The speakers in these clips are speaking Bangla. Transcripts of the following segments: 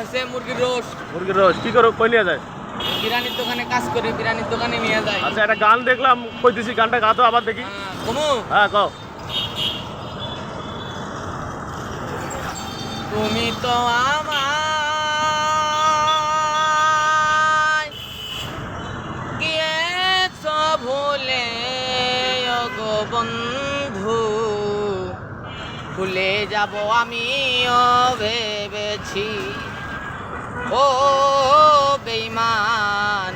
হচ্ছে মুরগির রোস মুরগির রোজ কি করো? কই নিয়ে যায়? বিরিয়ানির দোকানে কাজ করি বিরিয়ানির দোকানে নিয়ে যাই। আচ্ছা একটা গান দেখলাম কইতেছি গানটা গাতো আবার দেখি। হ্যাঁ, কমু হ্যাঁ কও। তুমি তো আমায় গিয়েছ ভুলে গো বন্ধু। ভুলে যাব আমিও ভেবেছি। ও বেইমান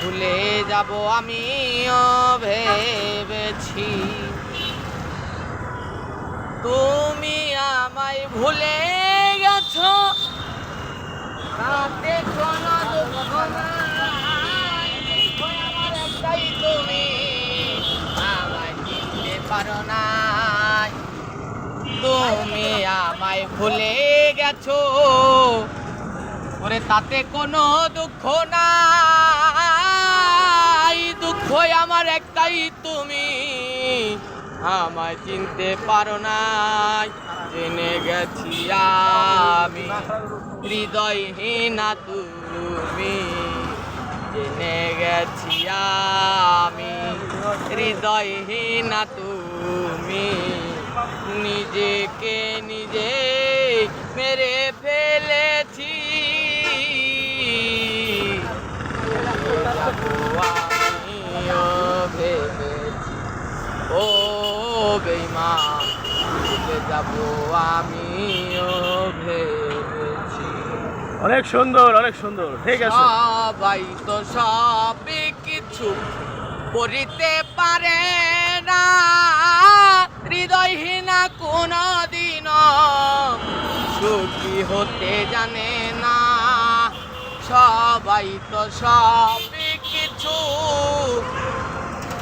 ভুলে যাব আমিও ভেবেছি। তুমি আমায় ভুলে গেছো তুমি, আমায় পারো তুমি আমায় ভুলে গেছো তাতে কোনো দুঃখ নাই। দুঃখ আমার একটাই, তুমি আমায় চিনতে পারো নাই। জেনে গেছি আমি, হৃদয়হীনা তুমি। জেনে গেছি আমি, হৃদয়হীনা তুমি। নিজেকে নিজে মেরে বেইমান ভুলে যাব আমিও ভেবেছি অনেক সুন্দর অনেক সুন্দর। ঠিক আছে। সবাই তো সবই কিছু করিতে পারে না। হৃদয়হীনা কোনো দিন সুখী হতে জানে না। সবাই তো সবই কিছু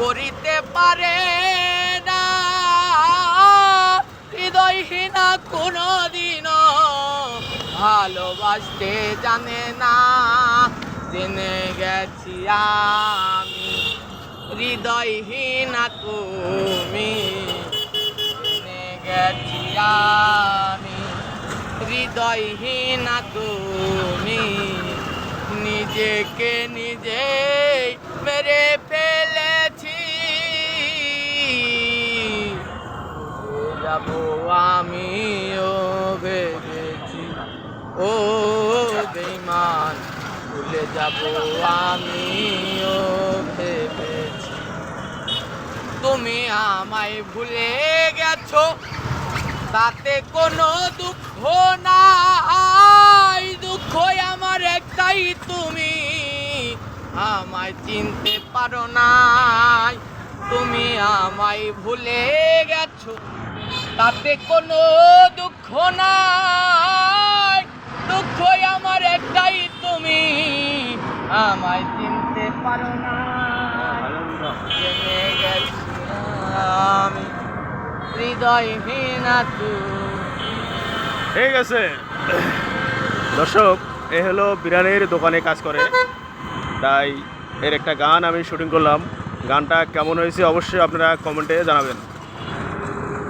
করিতে পারে না হৃদয়হীনা কোনো দিন ভালোবাসতে জানে না। জেনে গেছি আমি, হৃদয়হীনা তুমি। জেনে গেছি আমি, হৃদয়হীনা তুমি। নিজেকে নিজে মেরে ফেলেছি। যাব? ও বেইমান ভুলে যাব আমিও ভেবেছি। তুমি আমায় ভুলে গেছো, তাতে কোনো দুঃখ নাই। দুঃখ আমার একটাই, তুমি আমায় চিনতে পারো নাই। তুমি আমায় ভুলে গেছো, তাতে কোনো দুঃখ নাই। দুঃখ আমার একটাই তুমি। আমায় চিনতে পারো না। আমি হৃদয়হীনা ঠিক আছে। দর্শক, এ হলো বিরিয়ানির দোকানে কাজ করে। তাই এর একটা গান আমি শুটিং করলাম। গানটা কেমন হয়েছে অবশ্যই আপনারা কমেন্টে জানাবেন।